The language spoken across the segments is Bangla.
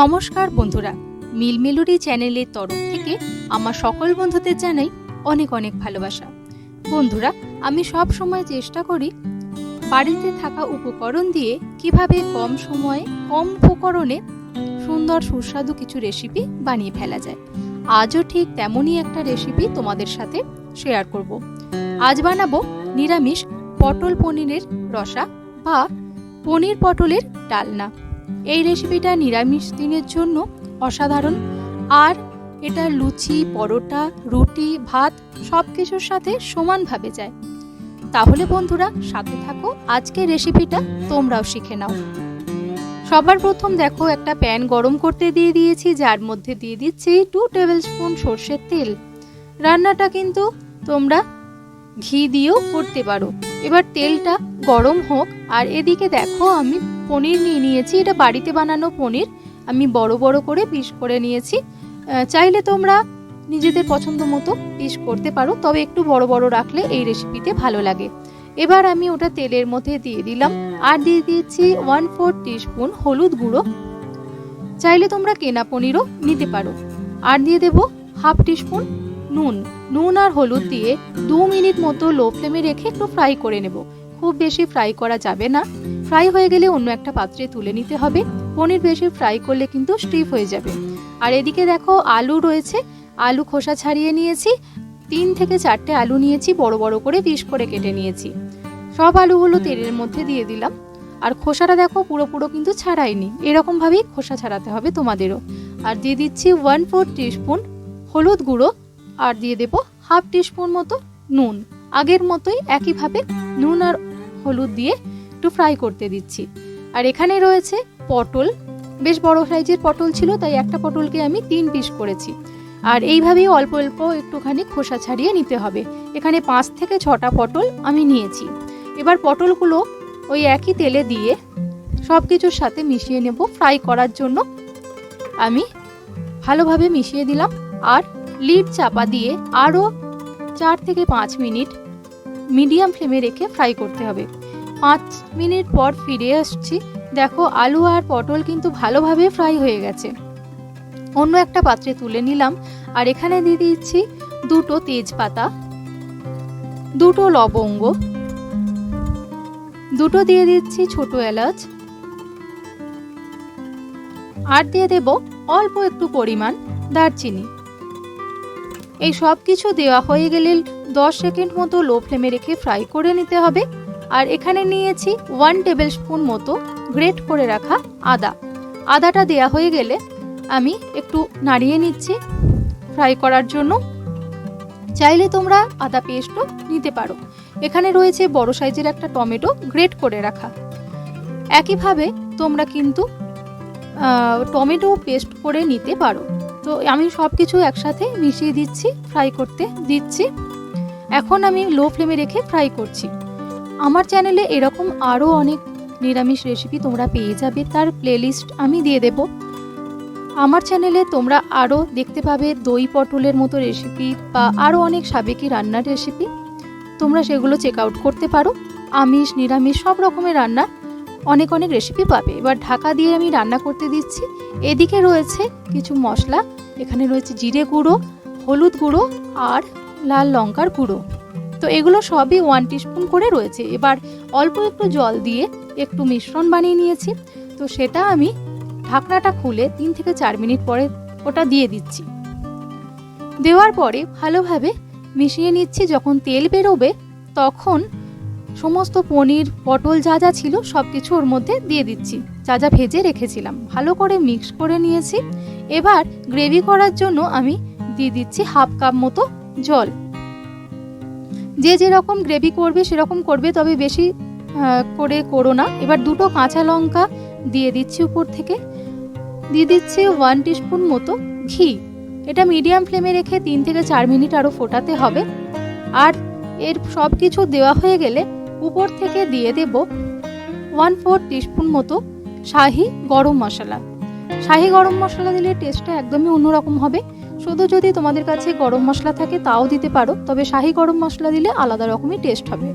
নমস্কার বন্ধুরা মিলমেলোডি চ্যানেলের তরফ থেকে আমার সকল বন্ধুদের জানাই অনেক অনেক ভালোবাসা। বন্ধুরা, আমি সব সময় চেষ্টা করি বাড়িতে থাকা উপকরণ দিয়ে কীভাবে কম সময়ে, কম উপকরণে সুন্দর, সুস্বাদু কিছু রেসিপি বানিয়ে ফেলা যায়। আজও ঠিক তেমনই একটা রেসিপি তোমাদের সাথে শেয়ার করব। আজ বানাবো নিরামিষ পটল পনিরের রসা বা পনির পটলের ডালনা। এই রেসিপিটা নিরামিষ দিনের জন্য অসাধারণ। আর এটা লুচি, পরোটা, রুটি, ভাত সব কিছুর সাথে সমানভাবে যায়। তাহলে বন্ধুরা, সাথে থাকো, আজকের রেসিপিটা তোমরাও শিখে নাও। সবার প্রথম দেখো, একটা প্যান গরম করতে দিয়ে দিয়েছি, যার মধ্যে দিয়ে দিচ্ছি টু টেবিল স্পুন সর্ষের তেল। রান্নাটা কিন্তু তোমরা ঘি দিয়েও করতে পারো। এবার তেলটা গরম হোক, আর এদিকে দেখো আমি পনির নিয়ে নিয়েছি। এটা বাড়িতে বানানো পনির। আমি বড় বড় করে পিস করে নিয়েছি। চাইলে তোমরা নিজেদের পছন্দ মতো পিস করতে পারো, তবে একটু বড় বড় রাখলে এই রেসিপিতে ভালো লাগে। এবার আমি ওটা তেলের মধ্যে দিয়ে দিলাম। আর দিয়ে দিয়েছি ওয়ান ফোর টিস্পুন হলুদ গুঁড়ো। চাইলে তোমরা কেনা পনিরও নিতে পারো। আর দিয়ে দেবো হাফ টিস্পুন নুন। নুন আর হলুদ দিয়ে দু মিনিট মতো লো ফ্লেমে রেখে একটু ফ্রাই করে নেব। খুব বেশি ফ্রাই করা যাবে না। ফ্রাই হয়ে গেলে অন্য একটা পাত্রে তুলে নিতে হবে। পনির বেশি ফ্রাই করলে কিন্তু স্টিফ হয়ে যাবে। আর এদিকে দেখো আলু রয়েছে। আলু খোসা ছাড়িয়ে নিয়েছি। তিন থেকে চারটে আলু নিয়েছি, বড় বড় করে পিস করে কেটে নিয়েছি। সব আলুগুলো তেলের মধ্যে দিয়ে দিলাম। আর খোসাটা দেখো পুরো পুরো কিন্তু ছাড়াইনি এরকমভাবেই খোসা ছাড়াতে হবে তোমাদেরও। আর দিয়ে দিচ্ছি ওয়ান ফোর টিস্পুন হলুদ গুঁড়ো। আর দিয়ে দেব হাফ টিস্পুন মতো নুন। আগের মতোই একইভাবে নুন আর হলুদ দিয়ে একটু ফ্রাই করতে দিচ্ছি। আর এখানে রয়েছে পটল। বেশ বড় সাইজের পটল ছিল, তাই একটা পটলকে আমি তিন পিস করেছি। আর এইভাবেই অল্প অল্প একটুখানি খোসা ছাড়িয়ে নিতে হবে। এখানে পাঁচ থেকে ছটা পটল আমি নিয়েছি। এবার পটলগুলো ওই একই তেলে দিয়ে সব কিছুর সাথে মিশিয়ে নেব ফ্রাই করার জন্য। আমি ভালোভাবে মিশিয়ে দিলাম। আর লিড চাপা দিয়ে আরও চার থেকে পাঁচ মিনিট মিডিয়াম ফ্লেমে রেখে ফ্রাই করতে হবে। পাঁচ মিনিট পর ফিরে আসছি। দেখো আলু আর পটল কিন্তু ভালোভাবে ফ্রাই হয়ে গেছে। অন্য একটা পাত্রে তুলে নিলাম আর এখানে দিয়ে দিচ্ছি দুটো তেজপাতা, দুটো লবঙ্গ, দুটো দিয়ে দিচ্ছি ছোট এলাচ আর দিয়ে দেব অল্প একটু পরিমাণ দারচিনি। এই সব কিছু দেওয়া হয়ে গেলে দশ সেকেন্ড মতো লো ফ্লেমে রেখে ফ্রাই করে নিতে হবে। আর এখানে নিয়েছি ওয়ান টেবিল স্পুন মতো গ্রেট করে রাখা আদা। আদাটা দেয়া হয়ে গেলে আমি একটু নাড়িয়ে নিচ্ছি ফ্রাই করার জন্য। চাইলে তোমরা আদা পেস্টও নিতে পারো। এখানে রয়েছে বড় সাইজের একটা টমেটো গ্রেট করে রাখা। একইভাবে তোমরা কিন্তু টমেটো পেস্ট করে নিতে পারো। তো আমি সব কিছু একসাথে মিশিয়ে দিচ্ছি ফ্রাই করতে দিচ্ছি। এখন আমি লো ফ্লেমে রেখে ফ্রাই করছি। আমার চ্যানেলে এরকম আরও অনেক নিরামিষ রেসিপি তোমরা পেয়ে যাবে, তার প্লেলিস্ট আমি দিয়ে দেব। আমার চ্যানেলে তোমরা আরও দেখতে পাবে দই পটলের মতো রেসিপি বা আরও অনেক সাবেকি রান্নার রেসিপি তোমরা সেগুলো চেক আউট করতে পারো। আমিষ, নিরামিষ, সব রকমের রান্নার অনেক অনেক রেসিপি পাবে। এবার ঢাকা দিয়ে আমি রান্না করতে দিচ্ছি। এদিকে রয়েছে কিছু মশলা, এখানে রয়েছে জিরে গুঁড়ো, হলুদ গুঁড়ো আর লাল লঙ্কার গুঁড়ো। তো এগুলো সবই ওয়ান টিস্পুন করে রয়েছে। এবার অল্প একটু জল দিয়ে একটু মিশ্রণ বানিয়ে নিয়েছি। তো সেটা আমি ঢাকনাটা খুলে তিন থেকে চার মিনিট পরে ওটা দিয়ে দিচ্ছি। দেওয়ার পরে ভালোভাবে মিশিয়ে নিচ্ছি। যখন তেল বেরোবে তখন সমস্ত পনির, পটল যা যা ছিল সব কিছু ওর মধ্যে দিয়ে দিচ্ছি। যা যা ভেজে রেখেছিলাম। ভালো করে মিক্স করে নিয়েছি। এবার গ্রেভি করার জন্য আমি দিয়ে দিচ্ছি হাফ কাপ মতো জল। যে যেরকম গ্রেভি করবে সেরকম করবে, তবে বেশি করে করো না। এবার দুটো কাঁচা লঙ্কা দিয়ে দিচ্ছি উপর থেকে। দিয়ে দিচ্ছি ওয়ান টিস্পুন মতো ঘি। এটা মিডিয়াম ফ্লেমে রেখে তিন থেকে চার মিনিট আরও ফোটাতে হবে। আর এর সব কিছু দেওয়া হয়ে গেলে উপর থেকে দিয়ে দেব ওয়ান ফোর টিস্পুন মতো শাহি গরম মশলা। শাহি গরম মশলা দিলে টেস্টটা একদমই অন্যরকম হবে। শুধু যদি তোমাদের কাছে গরম মশলা থাকে তাও দিতে পারো, তবে শাহি গরম মশলা দিলে আলাদা রকমই টেস্ট হবে।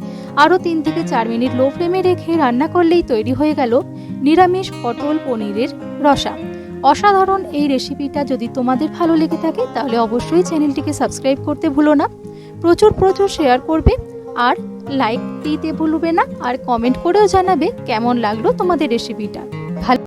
আরও তিন থেকে চার মিনিট লো ফ্লেমে রেখে রান্না করলেই তৈরি হয়ে গেল নিরামিষ পটল পনিরের রসা। অসাধারণ এই রেসিপিটা যদি তোমাদের ভালো লেগে থাকে, তাহলে অবশ্যই চ্যানেলটিকে সাবস্ক্রাইব করতে ভুলো না। প্রচুর প্রচুর শেয়ার করবে, আর লাইক দিতে ভুলবে না, আর কমেন্ট করেও জানাবে কেমন লাগল তোমাদের রেসিপিটা ভালো